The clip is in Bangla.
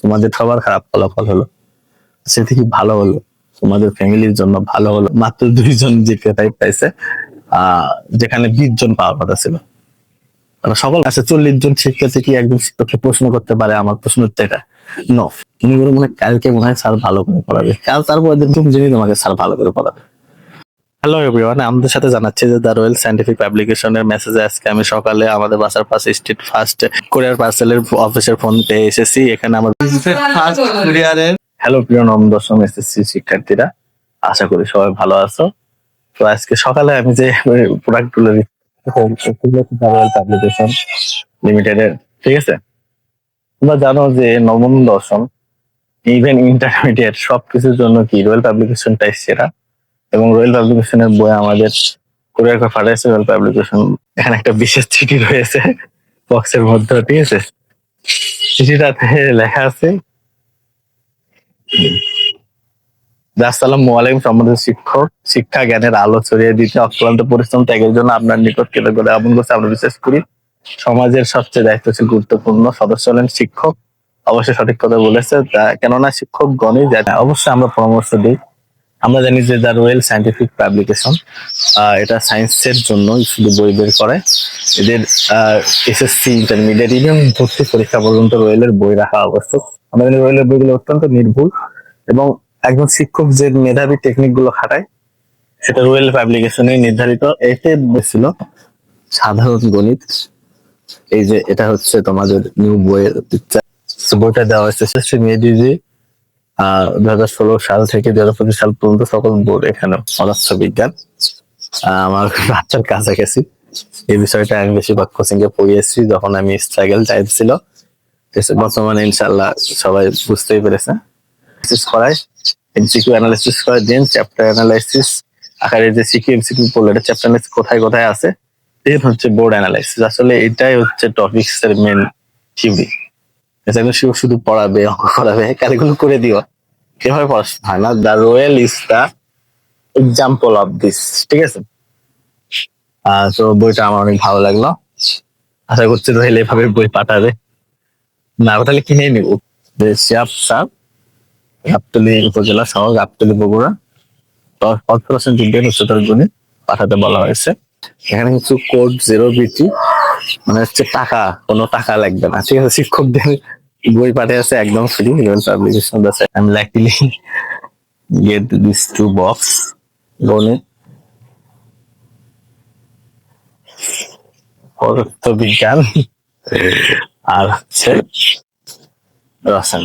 তোমাদের সবার খারাপ ফলাফল হলো। সে থেকে ভালো হলো? তোমাদের ফ্যামিলির জন্য ভালো হলো। মাত্র দুইজন জিপে টাইপ পাইছে যেখানে বিশ জন পাওয়ার কথা ছিল। সকল আছে চল্লিশ জন শিক্ষার্থী কি একজন শিক্ষককে প্রশ্ন করতে পারে? আমার প্রশ্ন হচ্ছে এটা। নো তুমি বলে মনে কালকে মনে হয় স্যার ভালো করে পড়াবে। কাল তারপর দিন জেনে তোমাকে স্যার ভালো করে পড়াবে। হ্যালো এভরিওয়ান আমাদের সাথে জানাচ্ছি যে দ্য রয়্যাল সাইন্টিফিক পাবলিকেশনের মেসেজে আজকে আমি সকালে আমাদের বাসার পাশে স্ট্রিট ফার্স্ট কোরিয়ার পার্সেলের অফিসের ফোন পেয়ে এসেছি। এখানে আমার ফার্স্ট কুরিয়ারের হ্যালো প্রিয় নবম দশম এসএসসি শিক্ষার্থীরা। আশা করি সবাই ভালো আছো। তো আজকে সকালে আমি যে প্রোডাক্টগুলো রয়্যাল পাবলিকেশন লিমিটেডের ঠিক আছে? তোমরা জানো যে নবম দশম ইভেন ইন্টারমিডিয়েট সবকিছুর জন্য কি রয়্যাল পাবলিকেশনটাই সেরা। এবং রয়্যাল পাবলিকেশনের বই আমাদের কোরিয়ার করে রয়্যাল পাবলিকেশন। এখানে একটা বিশেষ চিঠি রয়েছে, বক্সের মধ্যে, ঠিক আছে? চিঠিটাতে লেখা আছে শিক্ষক, শিক্ষা জ্ঞানের আলো ছড়িয়ে দিতে অক্লান্ত পরিশ্রম ত্যাগের জন্য আপনার নিকট কৃতজ্ঞতা জ্ঞাপন করছে। আমরা বিশেষ করি, সমাজের সবচেয়ে দায়িত্বশীল, গুরুত্বপূর্ণ সদস্য হলেন শিক্ষক। অবশ্যই সঠিক কথা বলেছে কেননা শিক্ষক গণই যায় অবশ্যই আমরা পরামর্শ দিই। আমরা জানি যে দ্য রয়্যাল সাইন্টিফিক পাবলিকেশন এটা সায়েন্সের জন্য শুধু বই বের করে। এদের এসএসসি ইন্টারমিডিয়েট ইভেন ভর্তি পরীক্ষা পর্যন্ত রয়েলের বই রাখা আবশ্যক। আমরা জানি রয়েলের বইগুলো অত্যন্ত নির্ভুল এবং একজন শিক্ষক যে মেধাবী টেকনিকগুলো খাটায়, সেটা রয়েল পাবলিকেশনে নির্ধারিত এতে ছিল সাধারণ গণিত, এই যে এটা হচ্ছে তোমাদের নিউ বইয়ের। বইটা দেওয়া হয়েছে। মেডিজি আহ দু হাজার ষোলো সাল থেকে দু হাজার পঁচিশ সাল পর্যন্ত সকল বোর্ড এখানে পদার্থ বিজ্ঞান আমার বাচ্চার কাছাকাছি এই বিষয়টা আমি বেশিরভাগ কোচিং এ পড়িয়েছি যখন আমি স্ট্রাগল টাইপ ছিল। বর্তমানে ইনশাল্লাহ সবাই বুঝতেই পেরেছে। করায় এমসিকিউ অ্যানালাইসিস করে দেন চ্যাপ্টার অ্যানালাইসিস আকারে যে সিকিউ এমসিকিউ পড়ল, এটা চ্যাপ্টার অ্যানালাইসিস কোথায় কোথায় আছে? দেন হচ্ছে বোর্ড অ্যানালাইসিস আসলে এটাই হচ্ছে টপিকস এর মেন থিওরি শুধু পড়াবে অঙ্ক করাবে কালিগুলো করে দিও। এভাবে পড়াশোনা হয় না। The royal is the example of this ঠিক আছে? তো বইটা আমার অনেক ভালো লাগল। আশা করছি রয়েল এভাবে বই পাঠাবে। না, তাহলে কিনে নিব? যে শিয়াব সাপ গাবতলী উপজেলা সহ গাবতলী বগুড়া। পাঠাতে বলা হয়েছে। এখানে কিছু কোড জিরো বিটি মানে হচ্ছে টাকা, কোনো টাকা লাগবে না। ঠিক আছে, শিক্ষকদের বই পাঠে আছে একদম ফ্রি ইভেন পাবলিকেশন আছে আমি luckily get this to box লোনে পদার্থ বিজ্ঞান আর হচ্ছে রসায়ন।